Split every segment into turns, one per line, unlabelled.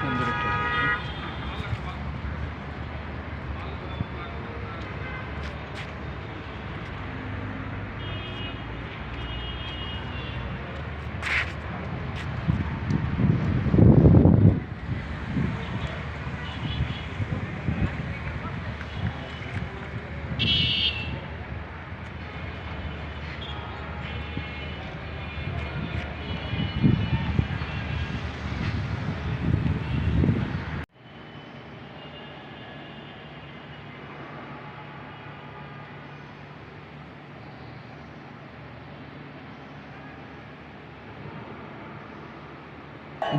düşündürüyor.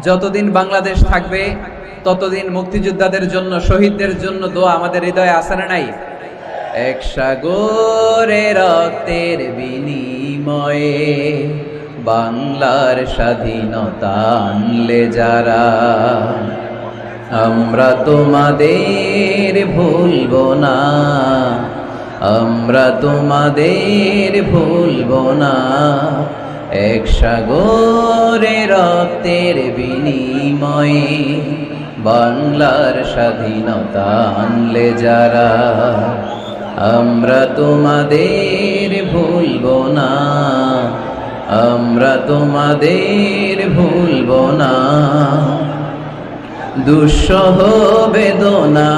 যতদিন বাংলাদেশ থাকবে, ততদিন মুক্তিযোদ্ধাদের জন্য, শহীদদের জন্য দোয়া আমাদের হৃদয়ে আসে না নাই? এক সাগরে রক্তের বিনিময়ে বাংলার স্বাধীনতা আনলে যারা, আমরা তোমাদের ভুলব না, আমরা তোমাদের ভুলব না। এক সাগরে রক্তের বিনিময়ে বাংলার স্বাধীনতা আনলে যারা, আমরা তোমাদের ভুলব না, আমরা তোমাদের ভুলব না। দুঃসহ বেদনা